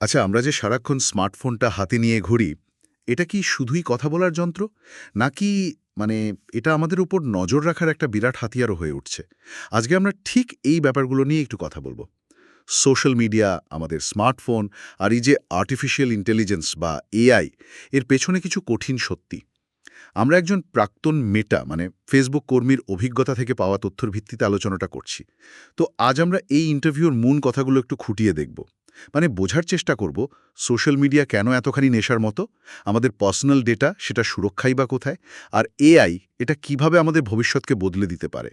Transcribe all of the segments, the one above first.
আচ্ছা আমরা যে সারাক্ষণ স্মার্টফোনটা হাতে নিয়ে ঘুরি, এটা কি শুধুই কথা বলার যন্ত্র? নাকি মানে এটা আমাদের উপর নজর রাখার একটা বিরাট হাতিয়ারও হয়ে উঠছে। আজকে আমরা ঠিক এই ব্যাপারগুলো নিয়ে একটু কথা বলব। সোশ্যাল মিডিয়া, আমাদের স্মার্টফোন আর এই যে আর্টিফিশিয়াল ইন্টেলিজেন্স বা এআই, এর পেছনে কিছু কঠিন সত্যি। আমরা একজন প্রাক্তন মেটা মানে ফেসবুক কর্মীর অভিজ্ঞতা থেকে পাওয়া তথ্যর ভিত্তিতে আলোচনাটা করছি। তো আজ আমরা এই ইন্টারভিউর মূল কথাগুলো একটু খুঁটিয়ে দেখব। মানে বোঝার চেষ্টা করব, সোশ্যাল মিডিয়া কেন এতখানি নেশার মতো? আমাদের পার্সোনাল ডেটা, সেটা সুরক্ষাই বা কোথায়? আর এআই, এটা কীভাবে আমাদের ভবিষ্যৎকে বদলে দিতে পারে?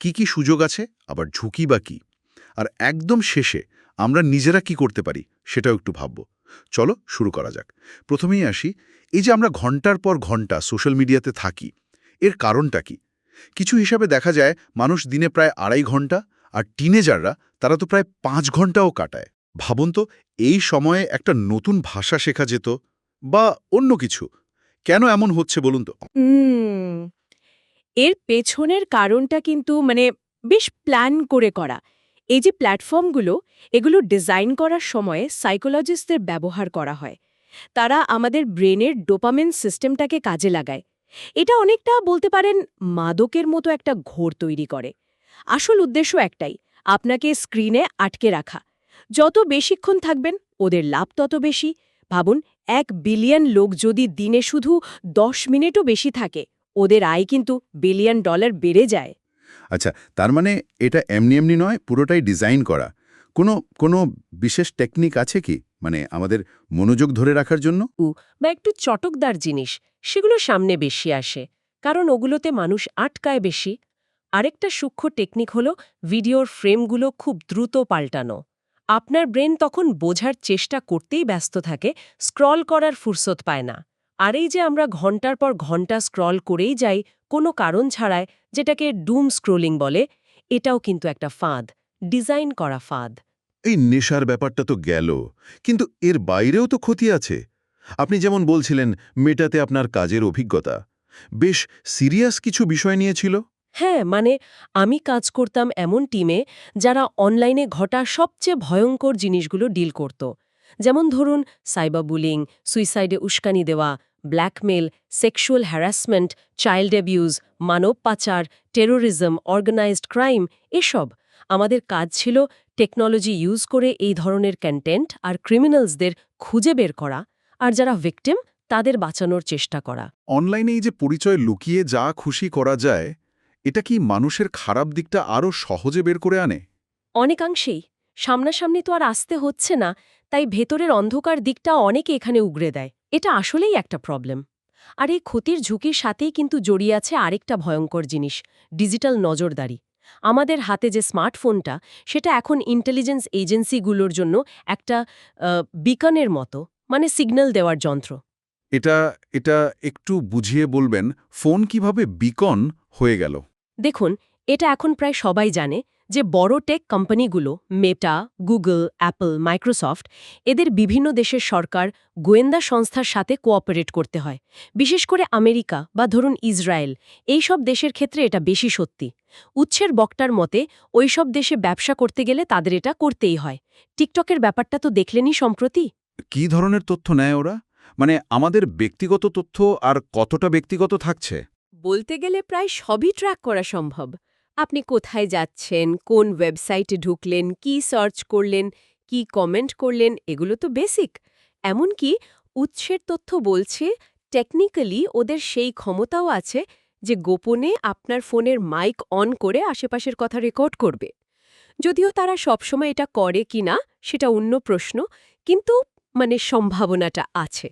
কি কি সুযোগ আছে, আবার ঝুঁকি বা কী? আর একদম শেষে আমরা নিজেরা কি করতে পারি, সেটাও একটু ভাবব। চলো শুরু করা যাক। প্রথমেই আসি, এই যে আমরা ঘণ্টার পর ঘণ্টা সোশ্যাল মিডিয়াতে থাকি, এর কারণটা কি? কিছু হিসাবে দেখা যায়, মানুষ দিনে প্রায় আড়াই ঘণ্টা, আর টিনেজাররা, তারা তো প্রায় পাঁচ ঘন্টাও কাটায়। ভাবুন তো, এই সময়ে একটা নতুন ভাষা শেখা যেত, বা অন্য কিছু। কেন এমন হচ্ছে বলুন তো? এর পেছনের কারণটা কিন্তু মানে বেশ প্ল্যান করে করা। এই যে প্ল্যাটফর্মগুলো এগুলো ডিজাইন করার সময়ে সাইকোলজিস্টদের ব্যবহার করা হয়। তারা আমাদের ব্রেনের ডোপামিন সিস্টেমটাকে কাজে লাগায়। এটা অনেকটা বলতে পারেন মাদকের মতো একটা ঘোর তৈরি করে। আসল উদ্দেশ্য একটাই, আপনাকে স্ক্রিনে আটকে রাখা। যত বেশিক্ষণ থাকবেন ওদের লাভ তত বেশি। ভাবুন এক বিলিয়ন লোক যদি দিনে শুধু দশ মিনিটও বেশি থাকে ওদের আয় কিন্তু বিলিয়ন ডলার বেড়ে যায়। আচ্ছা তার মানে এটা এমনি এমনি নয় পুরোটাই ডিজাইন করা। কোনো কোনো বিশেষ টেকনিক আছে কি? মানে আমাদের মনোযোগ ধরে রাখার জন্য? বা একটু চটকদার জিনিস সেগুলো সামনে বেশি আসে কারণ ওগুলোতে মানুষ আটকায় বেশি। আরেকটা সূক্ষ্ম টেকনিক হল ভিডিওর ফ্রেমগুলো খুব দ্রুত পাল্টানো। আপনার ব্রেন তখন বোঝার চেষ্টা করতেই ব্যস্ত থাকে, স্ক্রল করার ফুরসত পায় না। আর এই যে আমরা ঘণ্টার পর ঘণ্টা স্ক্রল করেই যাই, কোনো কারণ ছাড়ায় যেটাকে ডুম স্ক্রোলিং বলে, এটাও কিন্তু একটা ফাঁদ, ডিজাইন করা ফাঁদ। এই নেশার ব্যাপারটা তো গেল, কিন্তু এর বাইরেও তো ক্ষতি আছে। আপনি যেমন বলছিলেন, মেটাতে আপনার কাজের অভিজ্ঞতা। বেশ সিরিয়াস কিছু বিষয় নিয়েছিল হ্যাঁ মানে আমি কাজ করতাম এমন টিমে যারা অনলাইনে ঘটা সবচেয়ে ভয়ঙ্কর জিনিসগুলো ডিল করত। যেমন ধরুন সাইবার বুলিং সুইসাইডে উস্কানি দেওয়া blackmail sexual harassment, child abuse, মানব পাচার, টেরোরিজম, অর্গানাইজড ক্রাইম, এসব। আমাদের কাজ ছিল টেকনোলজি ইউজ করে এই ধরনের কন্টেন্ট আর ক্রিমিনালসদের খুঁজে বের করা আর যারা ভিকটিম, তাদের বাঁচানোর চেষ্টা করা। অনলাইনে এই যে পরিচয় লুকিয়ে যা খুশি করা যায় এটা কি মানুষের খারাপ দিকটা আরও সহজে বের করে আনে? অনেকাংশেই। সামনাসামনি তো আর আসতে হচ্ছে না তাই ভেতরের অন্ধকার দিকটা অনেকে এখানে উগড়ে দেয়। এটা আসলেই একটা প্রবলেম। আর এই ক্ষতির ঝুঁকির সাথেই কিন্তু জড়িয়ে আছে আরেকটা ভয়ঙ্কর জিনিস ডিজিটাল নজরদারি। আমাদের হাতে যে স্মার্টফোনটা সেটা এখন ইন্টেলিজেন্স এজেন্সিগুলোর জন্য একটা বিকনের মতো মানে সিগন্যাল দেওয়ার যন্ত্র। এটা এটা একটু বুঝিয়ে বলবেন ফোন কীভাবে বিকন হয়ে গেল? দেখুন, এটা এখন প্রায় সবাই জানে যে বড় টেক কোম্পানিগুলো মেটা গুগল অ্যাপল মাইক্রোসফট এদের বিভিন্ন দেশের সরকার গোয়েন্দা সংস্থার সাথে কোঅপারেট করতে হয়। বিশেষ করে আমেরিকা বা ধরুন ইসরায়েল, এই সব দেশের ক্ষেত্রে এটা বেশি সত্যি। উৎসের বক্তার মতে, ওই সব দেশে ব্যবসা করতে গেলে তাদের এটা করতেই হয়। টিকটকের ব্যাপারটা তো দেখলেনই সম্প্রতি। কি ধরনের তথ্য নেয় ওরা? মানে আমাদের ব্যক্তিগত তথ্য আর কতটা ব্যক্তিগত থাকছে? বলতে গেলে প্রায় সবই ট্র্যাক করা সম্ভব। আপনি কোথায় যাচ্ছেন, কোন ওয়েবসাইটে ঢুকলেন, কি সার্চ করলেন, কি কমেন্ট করলেন, এগুলো তো বেসিক এমনকি উৎসের তথ্য বলছে টেকনিক্যালি ওদের সেই ক্ষমতাও আছে যে গোপনে আপনার ফোনের মাইক অন করে আশেপাশের কথা রেকর্ড করবে। যদিও তারা সবসময় এটা করে কি না সেটা অন্য প্রশ্ন, কিন্তু মানে সম্ভাবনাটা আছে।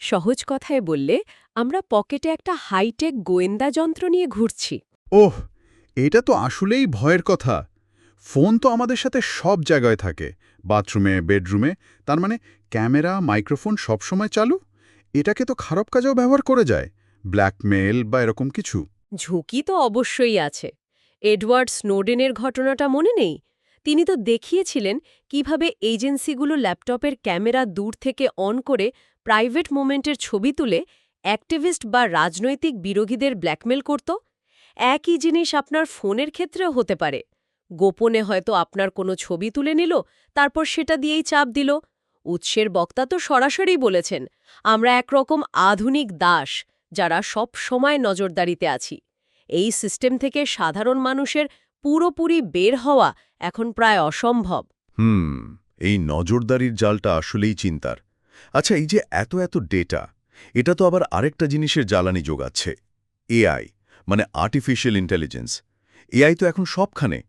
সহজ কথায় বললে আমরা পকেটে একটা হাইটেক গোয়েন্দা যন্ত্র নিয়ে ঘুরছি। ওহ এটা তো আসলেই ভয়ের কথা। ফোন তো আমাদের সাথে সব জায়গায় থাকে বাথরুমে বেডরুমে তার মানে ক্যামেরা মাইক্রোফোন সবসময় চালু? এটাকে তো খারাপ কাজেও ব্যবহার করে যায় ব্ল্যাকমেল বা এরকম কিছু। ঝুঁকি তো অবশ্যই আছে। এডওয়ার্ড স্নোডেনের ঘটনাটা মনে নেই? তিনি তো দেখিয়েছিলেন কীভাবে এজেন্সিগুলো ল্যাপটপের ক্যামেরা দূর থেকে অন করে প্রাইভেট মোমেন্টের ছবি তুলে অ্যাক্টিভিস্ট বা রাজনৈতিক বিরোধীদের ব্ল্যাকমেল করত, একই জিনিস আপনার ফোনের ক্ষেত্রেও হতে পারে। গোপনে হয়তো আপনার কোনো ছবি তুলে নিল, তারপর সেটা দিয়েই চাপ দিল। উৎসের বক্তা তো সরাসরি বলেছেন, আমরা একরকম আধুনিক দাস, যারা সব সময় নজরদারিতে আছি। এই সিস্টেম থেকে সাধারণ মানুষের পুরোপুরি বের হওয়া এখন প্রায় অসম্ভব। হুম, এই নজরদারির জালটা আসলেই চিন্তার। আচ্ছা এই যে এত এত ডেটা এটা তো আবার আরেকটা জিনিসের জ্বালানি যোগাচ্ছে এআই মানে আর্টিফিশিয়াল ইন্টেলিজেন্স এআই তো এখন সবখানে,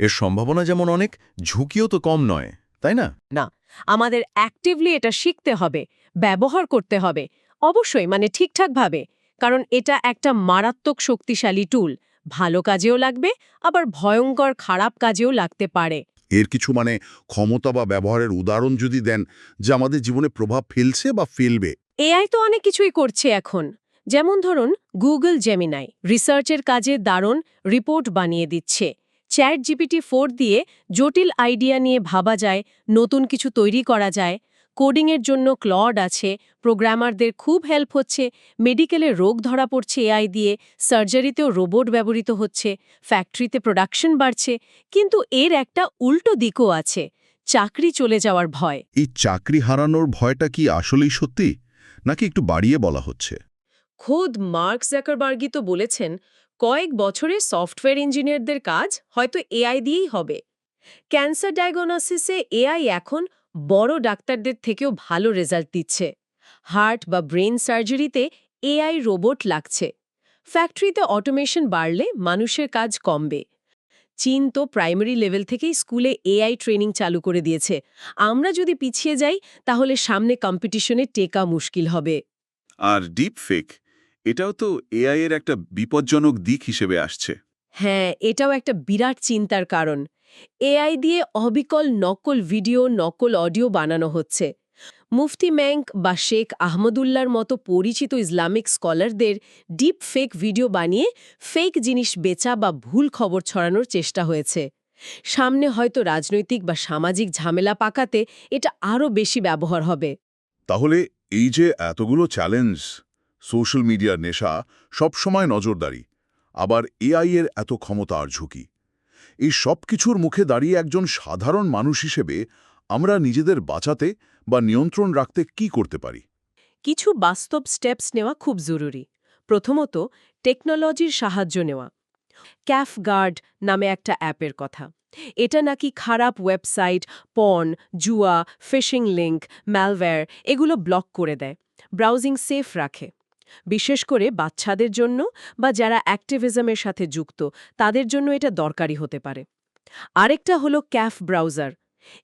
এর সম্ভাবনা যেমন অনেক, ঝুঁকিও তো কম নয়, তাই না? না, আমাদের অ্যাক্টিভলি এটা শিখতে হবে, ব্যবহার করতে হবে, অবশ্যই মানে ঠিকঠাকভাবে, কারণ এটা একটা মারাত্মক শক্তিশালী টুল ভালো কাজেও লাগবে, আবার ভয়ঙ্কর খারাপ কাজেও লাগতে পারে। এর কিছু মানে ক্ষমতা বা ব্যবহারের উদাহরণ যদি দেন যা আমাদের জীবনে প্রভাব ফেলছে বা ফেলবে। এআই তো অনেক কিছুই করছে এখন। যেমন ধরুন, গুগল জেমিনাই রিসার্চের কাজে দারুণ রিপোর্ট বানিয়ে দিচ্ছে। চ্যাট জিপিটি ফোর দিয়ে জটিল আইডিয়া নিয়ে ভাবা যায়, নতুন কিছু তৈরি করা যায়। কোডিংয়ের জন্য ক্লড আছে প্রোগ্রামারদের খুব হেল্প হচ্ছে মেডিকেলে রোগ ধরা পড়ছে এআই দিয়ে সার্জারিতেও রোবট ব্যবহৃত হচ্ছে ফ্যাক্টরিতে প্রোডাকশন বাড়ছে কিন্তু এর একটা উল্টো দিকও আছে চাকরি চলে যাওয়ার ভয়। এই চাকরি হারানোর ভয়টা কি আসলেই সত্যি? নাকি একটু বাড়িয়ে বলা হচ্ছে? খোদ মার্ক জ্যাকারবার্গি তো বলেছেন কয়েক বছরে সফটওয়্যার ইঞ্জিনিয়ারদের কাজ হয়তো এআই দিয়েই হবে। ক্যান্সার ডায়াগনোসিসে এআই এখন বড় ডাক্তারদের থেকেও ভালো রেজাল্ট দিচ্ছে। হার্ট বা ব্রেন সার্জারিতে এআই রোবট লাগছে। ফ্যাক্টরিতে অটোমেশন বাড়লে মানুষের কাজ কমবে। চীন তো প্রাইমারি লেভেল থেকেই স্কুলে এআই ট্রেনিং চালু করে দিয়েছে। আমরা যদি পিছিয়ে যাই তাহলে সামনে কম্পিটিশনে টেকা মুশকিল হবে। আর ডিপ ফেক এটাও তো এআই এর একটা বিপজ্জনক দিক হিসেবে আসছে। হ্যাঁ এটাও একটা বিরাট চিন্তার কারণ। এআই দিয়ে অবিকল নকল ভিডিও, নকল অডিও বানানো হচ্ছে। মুফতি ম্যাঙ্ক বা শেখ আহমদুল্লার মতো পরিচিত ইসলামিক স্কলারদের ডিপ ফেক ভিডিও বানিয়ে ফেক জিনিস বেচা বা ভুল খবর ছড়ানোর চেষ্টা হয়েছে। সামনে হয়তো রাজনৈতিক বা সামাজিক ঝামেলা পাকাতে এটা আরও বেশি ব্যবহার হবে। তাহলে এই যে এতগুলো চ্যালেঞ্জ, সোশ্যাল মিডিয়ার নেশা সবসময় নজরদারি, আবার এআই এর এত ক্ষমতা আর ঝুঁকি। এই সব কিছুর মুখে দাঁড়িয়ে একজন সাধারণ মানুষ হিসেবে আমরা নিজেদের বাঁচাতে বা নিয়ন্ত্রণ রাখতে কি করতে পারি? কিছু বাস্তব স্টেপস নেওয়া খুব জরুরি। প্রথমত টেকনোলজির সাহায্য নেওয়া। ক্যাফ গার্ড নামে একটা অ্যাপের কথা। এটা নাকি খারাপ ওয়েবসাইট পর্ন জুয়া ফিশিং লিঙ্ক ম্যালওয়্যার এগুলো ব্লক করে দেয়। ব্রাউজিং সেফ রাখে। বিশেষ করে বাচ্চাদের জন্য বা যারা অ্যাক্টিভিজমের সাথে যুক্ত, তাদের জন্য এটা দরকারি হতে পারে। আরেকটা হলো ক্যাফ ব্রাউজার।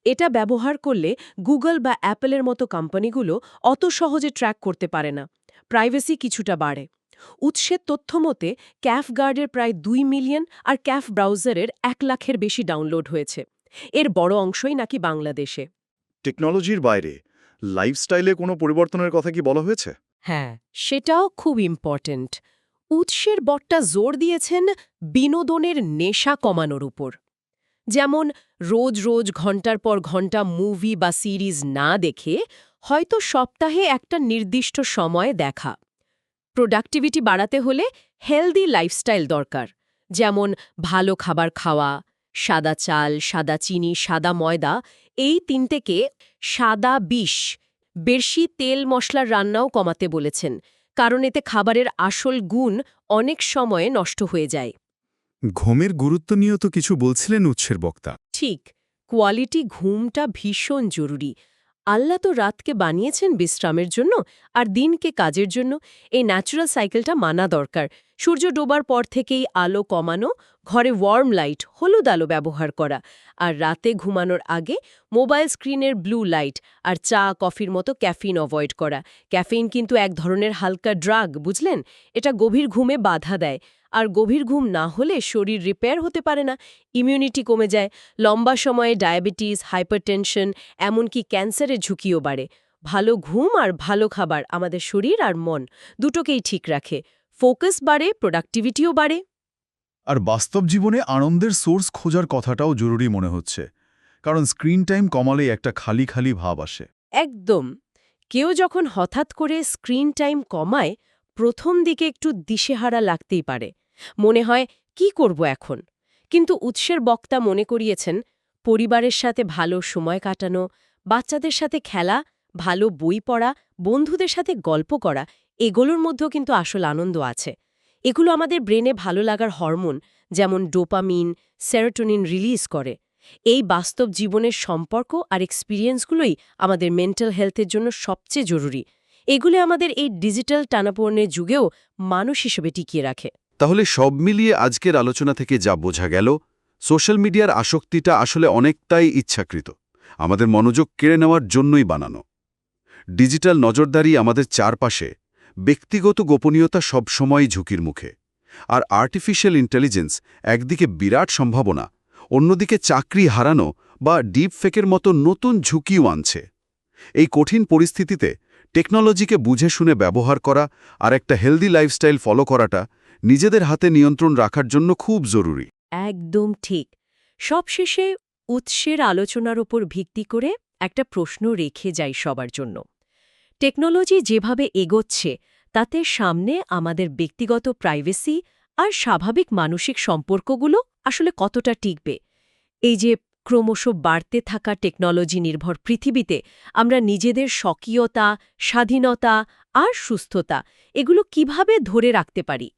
এটা ব্যবহার করলে গুগল বা অ্যাপেলের মতো কোম্পানিগুলো অত সহজে ট্র্যাক করতে পারে না। প্রাইভেসি কিছুটা বাড়ে। উৎসের তথ্য মতে, ক্যাফ গার্ডের প্রায় দুই মিলিয়ন আর ক্যাফ ব্রাউজারের এক লাখের বেশি ডাউনলোড হয়েছে। এর বড় অংশই নাকি বাংলাদেশে। টেকনোলজির বাইরে, লাইফস্টাইলে কোনো পরিবর্তনের কথা কি বলা হয়েছে? হ্যাঁ সেটাও খুব ইম্পর্ট্যান্ট উৎসের বটটা জোর দিয়েছেন বিনোদনের নেশা কমানোর উপর। যেমন রোজ রোজ ঘণ্টার পর ঘণ্টা মুভি বা সিরিজ না দেখে হয়তো সপ্তাহে একটা নির্দিষ্ট সময়ে দেখা। প্রোডাক্টিভিটি বাড়াতে হলে হেলদি লাইফস্টাইল দরকার। যেমন ভালো খাবার খাওয়া, সাদা চাল, সাদা চিনি, সাদা ময়দা, এই তিনটেকে সাদা বিষ বেশি তেল মশলার রান্নাও কমাতে বলেছেন কারণ এতে খাবারের আসল গুণ অনেক সময়ে নষ্ট হয়ে যায়। ঘুমের গুরুত্ব নিয়েও তো কিছু বলছিলেন উৎসের বক্তা। ঠিক কোয়ালিটি ঘুমটা ভীষণ জরুরি। আল্লাহ তো রাতকে বানিয়েছেন বিশ্রামের জন্য আর দিনকে কাজের জন্য। এই ন্যাচারাল সাইকেলটা মানা দরকার। সূর্য ডোবার পর থেকেই আলো কমানো, ঘরে ওয়ার্ম লাইট হলুদ আলো ব্যবহার করা আর রাতে ঘুমানোর আগে মোবাইল স্ক্রিনের ব্লু লাইট আর চা, কফির মতো ক্যাফিন অ্যাভয়েড করা। ক্যাফিন কিন্তু এক ধরনের হালকা ড্রাগ বুঝলেন? এটা গভীর ঘুমে বাধা দেয়। আর গভীর ঘুম না হলে শরীর রিপেয়ার হতে পারে না। ইমিউনিটি কমে যায় লম্বা সময়ে ডায়াবেটিস হাইপারটেনশন এমনকি ক্যান্সারের ঝুঁকিও বাড়ে। ভালো ঘুম আর ভালো খাবার আমাদের শরীর আর মন দুটোকেই ঠিক রাখে। ফোকাস বাড়ে প্রোডাক্টিভিটিও বাড়ে। আর বাস্তব জীবনে আনন্দের সোর্স খোঁজার কথাটাও জরুরি মনে হচ্ছে কারণ স্ক্রিন টাইম কমালে একটা খালি খালি ভাব আসে। একদম। কেউ যখন হঠাৎ করে স্ক্রিন টাইম কমায় প্রথম দিকে একটু দিশেহারা লাগতেই পারে। মনে হয়, কি করব এখন? কিন্তু উৎসের বক্তা মনে করিয়েছেন, পরিবারের সাথে ভালো সময় কাটানো, বাচ্চাদের সাথে খেলা, ভালো বই পড়া, বন্ধুদের সাথে গল্প করা, এগুলোর মধ্যেও কিন্তু আসল আনন্দ আছে। এগুলো আমাদের ব্রেনে ভালো লাগার হরমোন, যেমন ডোপামিন, সেরোটোনিন রিলিজ করে। এই বাস্তব জীবনের সম্পর্ক আর এক্সপিরিয়েন্সগুলোই আমাদের মেন্টাল হেলথের জন্য সবচেয়ে জরুরি। এগুলো আমাদের এই ডিজিটাল টানাপোড়নের যুগেও মানুষ হিসেবে টিকিয়ে রাখে। তাহলে সব মিলিয়ে আজকের আলোচনা থেকে যা বোঝা গেল, সোশ্যাল মিডিয়ার আসক্তিটা আসলে অনেকটাই ইচ্ছাকৃত, আমাদের মনোযোগ কেড়ে নেওয়ার জন্যই বানানো। ডিজিটাল নজরদারি আমাদের চারপাশে, ব্যক্তিগত গোপনীয়তা সবসময়ই ঝুঁকির মুখে, আর আর্টিফিশিয়াল ইন্টেলিজেন্স একদিকে বিরাট সম্ভাবনা, অন্যদিকে চাকরি হারানো বা ডিপ ফেকের মতো নতুন ঝুঁকিও আনছে। এই কঠিন পরিস্থিতিতে টেকনোলজিকে বুঝে শুনে ব্যবহার করা আর একটা হেলদি লাইফস্টাইল ফলো করাটা নিজেদের হাতে নিয়ন্ত্রণ রাখার জন্য খুব জরুরি। একদম ঠিক। সবশেষে উৎসের আলোচনার ওপর ভিত্তি করে একটা প্রশ্ন রেখে যাই সবার জন্য। টেকনোলজি যেভাবে এগোচ্ছে, তাতে সামনে আমাদের ব্যক্তিগত প্রাইভেসি আর স্বাভাবিক মানসিক সম্পর্কগুলো আসলে কতটা টিকবে? এই যে ক্রমশ বাড়তে থাকা টেকনোলজি নির্ভর পৃথিবীতে, আমরা নিজেদের স্বকীয়তা, স্বাধীনতা আর সুস্থতা, এগুলো কীভাবে ধরে রাখতে পারি?